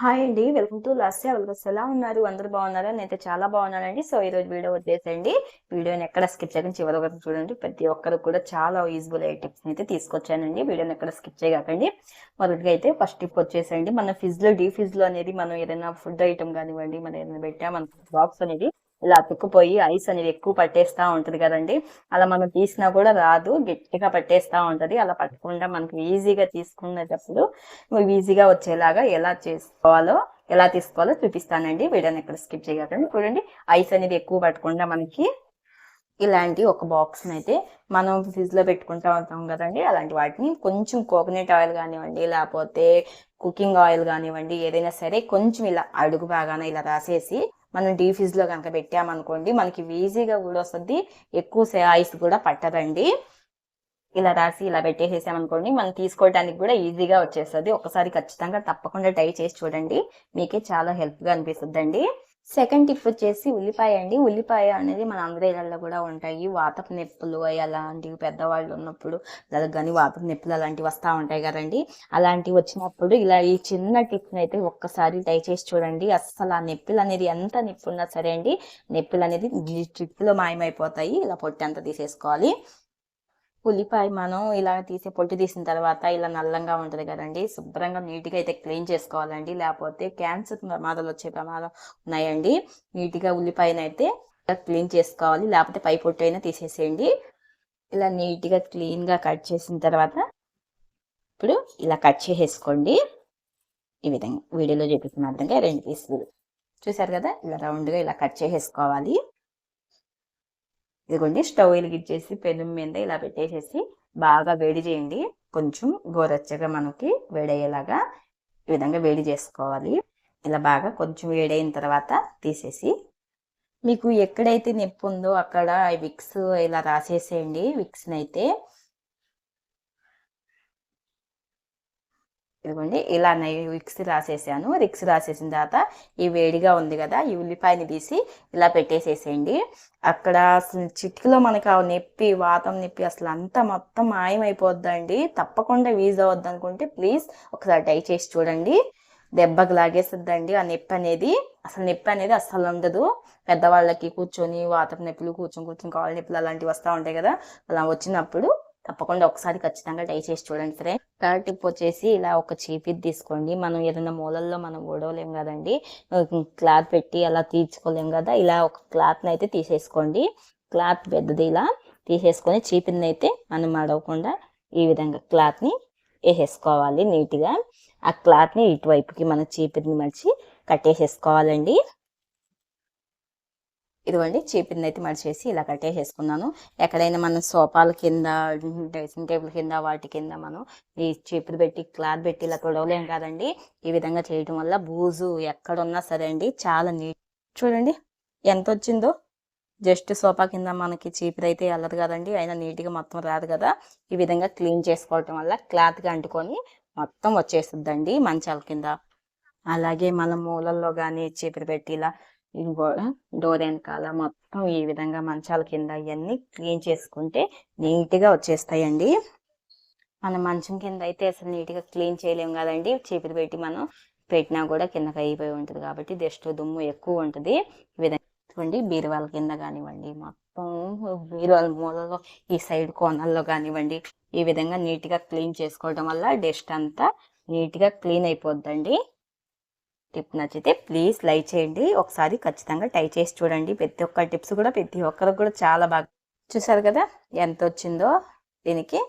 Hi అండి. Welcome to last welcome ఎలా ఉన్నారు? అందరూ బాగున్నారా? నేనైతే చాలా బాగున్నానండి. సో ఈ రోజు వీడియో వచ్చేసండి వీడియోని ఎక్కడ స్కిప్ చేయకుండా చివరి వరకు చూడండి. ప్రతి ఒక్కరు కూడా చాలా యూజ్ఫుల్ అయ్యే టిప్స్ అయితే తీసుకొచ్చానండి. వీడియోని ఎక్కడ స్కిప్ చేయకండి మొదటిగా అయితే ఫస్ట్ టిప్ వచ్చేసండి మన ఫిజ్లో లో డీ ఫిజ్లో లో అనేది మనం ఏదైనా ఫుడ్ ఐటమ్ కానివ్వండి మనం ఏదైనా పెట్టా బాక్స్ అనేది ఇలా అతుక్కుపోయి ఐస్ అనేది ఎక్కువ పట్టేస్తా ఉంటుంది కదండి. అలా మనం తీసినా కూడా రాదు గట్టిగా పట్టేస్తా ఉంటుంది. అలా పట్టకుండా మనకు ఈజీగా తీసుకునేటప్పుడు ఈజీగా వచ్చేలాగా ఎలా చేసుకోవాలో ఎలా తీసుకోవాలో చూపిస్తానండి. వీడియోని ఎక్కడ స్కిప్ చేయకండి. చూడండి ఐస్ అనేది ఎక్కువ పట్టకుండా మనకి ఇలాంటి ఒక బాక్స్ అయితే మనం ఫ్రిడ్జ్లో లో పెట్టుకుంటా ఉంటాం కదండి. అలాంటి వాటిని కొంచెం కోకోనట్ ఆయిల్ కానివ్వండి లేకపోతే కుకింగ్ ఆయిల్ కానివ్వండి ఏదైనా సరే కొంచెం ఇలా అడుగు బాగానే ఇలా రాసేసి మనం డీ ఫ్రిడ్జ్లో కనుక పెట్టామనుకోండి మనకి ఈజీగా కూడా వస్తుంది. ఎక్కువ ఐస్ కూడా పట్టదండి. ఇలా రాసి ఇలా పెట్టేసేసామనుకోండి మనం తీసుకోవడానికి కూడా ఈజీగా వచ్చేస్తుంది. ఒకసారి ఖచ్చితంగా తప్పకుండా ట్రై చేసి చూడండి. మీకే చాలా హెల్ప్గా అనిపిస్తుంది సెకండ్ టిప్ వచ్చేసి ఉల్లిపాయ అండి. ఉల్లిపాయ అనేది మన అందరి కూడా ఉంటాయి. వాతపు నొప్పులు అలాంటివి పెద్దవాళ్ళు ఉన్నప్పుడు లేదా కానీ వాతపు నొప్పులు అలాంటివి వస్తూ ఉంటాయి కదండి. అలాంటివి వచ్చినప్పుడు ఇలా ఈ చిన్న టిప్ని అయితే ఒక్కసారి ట్రై చేసి చూడండి. అస్సలు ఆ నొప్పులు అనేది ఎంత నొప్పి ఉన్నా సరే అండి నొప్పులు అనేది ఈ ట్రిప్లో మాయమైపోతాయి. ఇలా పొట్టి అంతా తీసేసుకోవాలి. ఉల్లిపాయ మనం ఇలా తీసే పొట్టు తీసిన తర్వాత ఇలా నల్లంగా ఉంటుంది కదండి. శుభ్రంగా నీట్గా అయితే క్లీన్ చేసుకోవాలండి. లేకపోతే క్యాన్సర్ ప్రమాదాలు వచ్చే ప్రమాదం ఉన్నాయండి. నీట్గా ఉల్లిపాయనైతే క్లీన్ చేసుకోవాలి. లేకపోతే పై పొట్టు అయినా తీసేసేయండి. ఇలా నీట్గా క్లీన్గా కట్ చేసిన తర్వాత ఇప్పుడు ఇలా కట్ చేసేసుకోండి. ఈ విధంగా వీడియోలో చూపిస్తున్న విధంగా రెండు పీసులు. చూసారు కదా? ఇలా రౌండ్గా ఇలా కట్ చేసేసుకోవాలి. ఇదిగోండి స్టవ్ వెలిగించేసి పెను మీద ఇలా పెట్టేసేసి బాగా వేడి చేయండి. కొంచెం గోరచ్చగా మనకి వేడయ్యేలాగా ఈ విధంగా వేడి చేసుకోవాలి. ఇలా బాగా కొంచెం వేడైన తర్వాత తీసేసి మీకు ఎక్కడైతే నొప్పి ఉందో అక్కడ విక్స్ ఇలా రాసేసేయండి. విక్స్ని అయితే ఇదిగోండి ఇలా రిక్స్ రాసేసాను. రిక్స్ రాసేసిన తర్వాత ఈ వేడిగా ఉంది కదా ఈ ఉల్లిపాయని తీసి ఇలా పెట్టేసేసేయండి. అక్కడ అసలు చిటికలో మనకి ఆ నొప్పి వాతం నొప్పి అసలు అంతా మొత్తం మాయమైపోద్దండి. తప్పకుండా వీజ్ అవద్దు అనుకుంటే ప్లీజ్ ఒకసారి ట్రై చేసి చూడండి. దెబ్బకు లాగేస్తుందండి ఆ నొప్పి అనేది. అసలు నొప్పి అనేది అస్సలు ఉండదు. పెద్దవాళ్ళకి కూర్చొని వాతం నొప్పులు కూర్చొని కూర్చొని కాళ్ళ నొప్పులు అలాంటివి వస్తూ ఉంటాయి కదా అలా వచ్చినప్పుడు తప్పకుండా ఒకసారి ఖచ్చితంగా ట్రై చేసి చూడండి ఫ్రెండ్ థర్డ్ టిప్ వచ్చేసి ఇలా ఒక చీపిది తీసుకోండి. మనం ఏదైనా మూలల్లో మనం ఓడవలేం కదండి. క్లాత్ పెట్టి అలా తీర్చుకోలేం కదా. ఇలా ఒక క్లాత్ని అయితే తీసేసుకోండి. క్లాత్ పెద్దది ఇలా తీసేసుకొని చీపిని అయితే మనం అడవకుండా ఈ విధంగా క్లాత్ని వేసేసుకోవాలి నీట్గా. ఆ క్లాత్ని ఇటువైపుకి మన చీపిని మర్చి కట్టేసేసుకోవాలండి. ఇదిగోండి చీపిని అయితే మడిచేసి ఇలా కట్టేసేసుకున్నాను. ఎక్కడైనా మనం సోఫాల కింద డ్రెస్సింగ్ టేబుల్ కింద వాటి కింద మనం ఈ చీపురు పెట్టి క్లాత్ పెట్టి ఇలా తొడవలేం కదండి. ఈ విధంగా చేయటం వల్ల బూజు ఎక్కడున్నా సరే అండి చాలా నీట్. చూడండి ఎంత వచ్చిందో జస్ట్ సోఫా కింద మనకి చీపురు అయితే వెళ్ళదు కదండి అయినా నీట్గా మొత్తం రాదు కదా. ఈ విధంగా క్లీన్ చేసుకోవటం వల్ల క్లాత్గా అంటుకొని మొత్తం వచ్చేస్తుందండి మంచాల కింద. అలాగే మన మూలల్లో కానీ చీపురు పెట్టి ఇలా డోర్ వెనకాల మొత్తం ఈ విధంగా మంచాల కింద ఇవన్నీ క్లీన్ చేసుకుంటే నీట్గా వచ్చేస్తాయండి. మన మంచం కింద అయితే అసలు నీట్గా క్లీన్ చేయలేము కదండి. చీపురు పెట్టి మనం పెట్టినా కూడా కిందకి అయిపోయి ఉంటుంది కాబట్టి డస్ట్ దుమ్ము ఎక్కువ ఉంటుంది. ఈ విధంగా చూడండి బీరువాల కింద కానివ్వండి మొత్తం బీరువాల మూలలో ఈ సైడ్ కోనల్లో కానివ్వండి ఈ విధంగా నీట్గా క్లీన్ చేసుకోవడం వల్ల డస్ట్ అంతా నీట్గా క్లీన్ అయిపోద్దండి. టిప్ నచ్చితే ప్లీజ్ లైక్ చేయండి. ఒకసారి ఖచ్చితంగా ట్రై చేసి చూడండి. ప్రతి ఒక్క టిప్స్ కూడా ప్రతి ఒక్కరికి కూడా చాలా బాగా చూసారు కదా? ఎంత వచ్చిందో దీనికి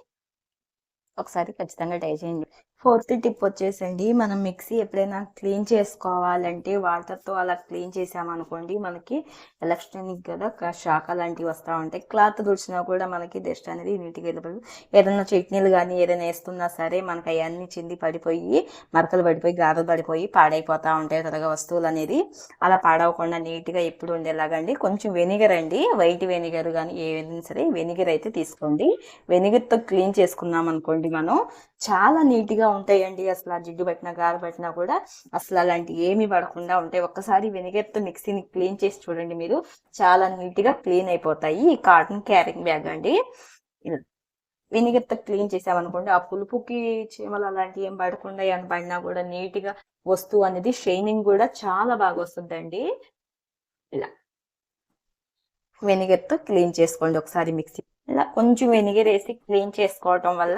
ఒకసారి ఖచ్చితంగా ట్రై చేయండి. ఫోర్త్ టిప్ వచ్చేసండి. మనం మిక్సీ ఎప్పుడైనా క్లీన్ చేసుకోవాలంటే వాటర్తో అలా క్లీన్ చేసామనుకోండి మనకి ఎలక్ట్రానిక్ కదా షాక్ అలాంటివి వస్తూ ఉంటాయి. క్లాత్ తుడిచినా కూడా మనకి డస్ట్ అనేది నీట్గా వెళ్ళిపోయి ఏదైనా చట్నీలు కానీ ఏదైనా వేస్తున్నా సరే మనకి అవన్నీ చింది పడిపోయి మరకలు పడిపోయి గారెలు పడిపోయి పాడైపోతూ ఉంటాయి. త్వరగా వస్తువులు అనేది అలా పాడవకుండా నీట్గా ఎప్పుడు ఉండేలాగండి కొంచెం వెనిగర్ అండి. వైట్ వెనిగర్ కానీ ఏదైనా సరే వెనిగర్ అయితే తీసుకోండి. వెనిగర్తో క్లీన్ చేసుకున్నాం అనుకోండి మనం చాలా నీట్గా ఉంటాయండి. అసలు ఆ జిడ్డు పెట్టినా గారు పెట్టినా కూడా అసలు అలాంటి ఏమీ పడకుండా ఉంటాయి. ఒక్కసారి వెనిగర్తో మిక్సీని క్లీన్ చేసి చూడండి మీరు. చాలా నీట్గా క్లీన్ అయిపోతాయి. ఈ కాటన్ క్యారింగ్ బ్యాగ్ అండి. వెనిగర్తో క్లీన్ చేసామనుకోండి ఆ పులుపుకి చీమలు అలాంటివి ఏం పడకుండా ఏమైనా పడినా కూడా నీట్గా వస్తువు అనేది షైనింగ్ కూడా చాలా బాగా వస్తుందండి. ఇలా వెనిగర్తో క్లీన్ చేసుకోండి. ఒకసారి మిక్సీ ఇలా కొంచెం వెనిగర్ వేసి క్లీన్ చేసుకోవటం వల్ల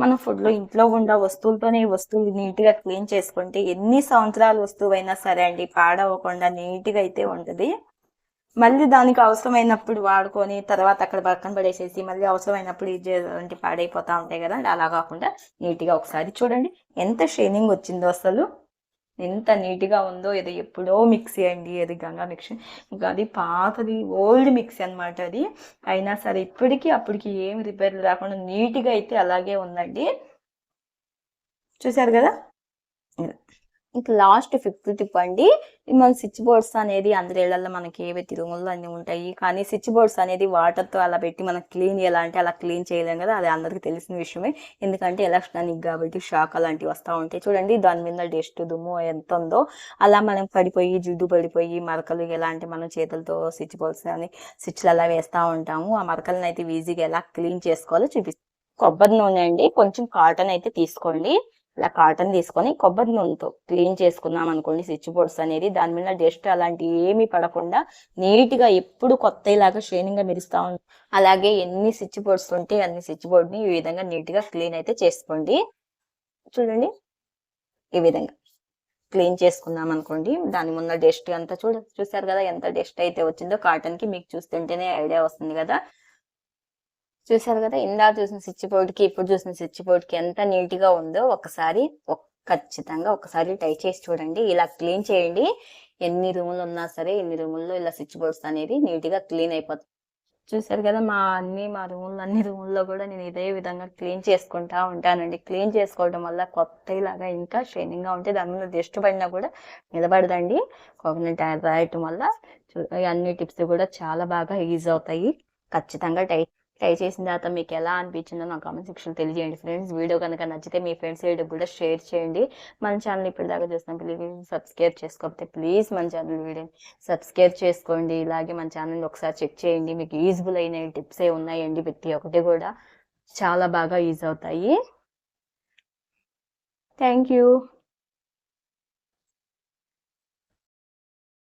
మన ఫుడ్లో ఇంట్లో ఉన్న వస్తువులతోనే ఈ వస్తువులు నీట్గా క్లీన్ చేసుకుంటే ఎన్ని సంవత్సరాల వస్తువు అయినా సరే అండి పాడవకుండా నీట్గా అయితే ఉంటది. మళ్ళీ దానికి అవసరమైనప్పుడు వాడుకొని తర్వాత అక్కడ పక్కన పడేసేసి మళ్ళీ అవసరమైనప్పుడు ఇది అంటే పాడైపోతా ఉంటాయి కదా అలా కాకుండా నీట్గా ఒకసారి చూడండి. ఎంత షైనింగ్ వచ్చిందో అసలు. ఎంత నీట్గా ఉందో ఇది ఎప్పుడో మిక్సీ అండి అది గంగా మిక్సీ ఇంకా అది పాతది ఓల్డ్ మిక్సీ అన్నమాట అది. అయినా సరే ఇప్పటికీ అప్పటికి ఏం రిపేర్లు రాకుండా నీట్గా అయితే అలాగే ఉందండి. చూశారు కదా? ఇంకా లాస్ట్ ఫిఫ్త్ టిప్ అండి మన స్విచ్ బోర్డ్స్ అనేది అందరి ఇళ్ళలో మనకి ఏవే తిరుగుళ్ళు అన్ని ఉంటాయి. కానీ స్విచ్ బోర్డ్స్ అనేది వాటర్తో అలా పెట్టి మనం క్లీన్ చేయాలంటే అలా క్లీన్ చేయలేం కదా అది అందరికీ తెలిసిన విషయమే. ఎందుకంటే ఎలక్ట్రానిక్ కాబట్టి షాక్ అలాంటివి వస్తూ ఉంటాయి. చూడండి దాని మీద డస్ట్ దుమ్ము ఎంత ఉందో అలా మనం పడిపోయి జిడ్డు పడిపోయి మరకలు ఎలాంటి మనం చేతులతో స్విచ్ బోర్డ్స్ అని స్విచ్లు అలా వేస్తూ ఉంటాము. ఆ మరకలను అయితే ఈజీగా ఎలా క్లీన్ చేసుకోవాలో చూపిస్తాం. కొబ్బరి నూనె అండి కొంచెం కాటన్ అయితే తీసుకోండి. ఇలా కాటన్ తీసుకొని కొబ్బరి నూనెతో క్లీన్ చేసుకున్నాం అనుకోండి స్విచ్ బోర్డ్స్ అనేది. దాని మీద డస్ట్ అలాంటి ఏమీ పడకుండా నీట్గా ఎప్పుడు కొత్త ఇలాగా షైనింగ్ మెరుస్తూ ఉంటాం అలాగే ఎన్ని స్విచ్ బోర్డ్స్ ఉంటే అన్ని స్విచ్ బోర్డ్ని ఈ విధంగా నీట్గా క్లీన్ అయితే చేసుకోండి. చూడండి. ఈ విధంగా క్లీన్ చేసుకున్నాం అనుకోండి. దాని ముందు డస్ట్ అంతా చూడ చూసారు కదా ఎంత డస్ట్ అయితే వచ్చిందో. కాటన్కి మీకు చూస్తుంటేనే ఐడియా వస్తుంది కదా. చూసారు కదా ఇందా చూసిన స్విచ్ బోర్డ్కి ఇప్పుడు చూసిన స్విచ్ బోర్డ్కి ఎంత నీట్గా ఉందో ఒకసారి ఖచ్చితంగా ఒకసారి ట్రై చేసి చూడండి. ఇలా క్లీన్ చేయండి. ఎన్ని రూములు ఉన్నా సరే ఎన్ని రూముల్లో ఇలా స్విచ్ బోర్డ్స్ అనేది నీట్గా క్లీన్ అయిపోతుంది చూసారు కదా మా అన్ని మా రూముల్లో అన్ని రూముల్లో కూడా నేను ఇదే విధంగా క్లీన్ చేసుకుంటా ఉంటానండి. క్లీన్ చేసుకోవడం వల్ల కొత్త ఇలాగా ఇంకా షైనింగ్గా ఉంటే దాని మీద దిష్టి పడినా కూడా నిలబడదండి. కోకోనట్ ఆయిల్ రాయటం వల్ల చూ- అన్ని టిప్స్ కూడా చాలా బాగా యూజ్ అవుతాయి. ఖచ్చితంగా టై ట్రై చేసిన తర్వాత మీకు ఎలా అనిపించిందో నా కామెంట్ సెక్షన్ తెలియజేయండి ఫ్రెండ్స్ వీడియో కనుక నచ్చితే మీ ఫ్రెండ్స్ కూడా షేర్ చేయండి. మన ఛానల్ ఇప్పటిదాకా చూసిన ప్లీజ్ సబ్స్క్రైబ్ చేసుకోకపోతే ప్లీజ్ మన ఛానల్ వీడియో సబ్స్క్రైబ్ చేసుకోండి. ఇలాగే మన ఛానల్ ఒకసారి చెక్ చేయండి. మీకు యూజ్ఫుల్ అయిన టిప్స్ ఏ ఉన్నాయండి ప్రతి ఒక్కటి కూడా చాలా బాగా యూజ్ అవుతాయి. Thank you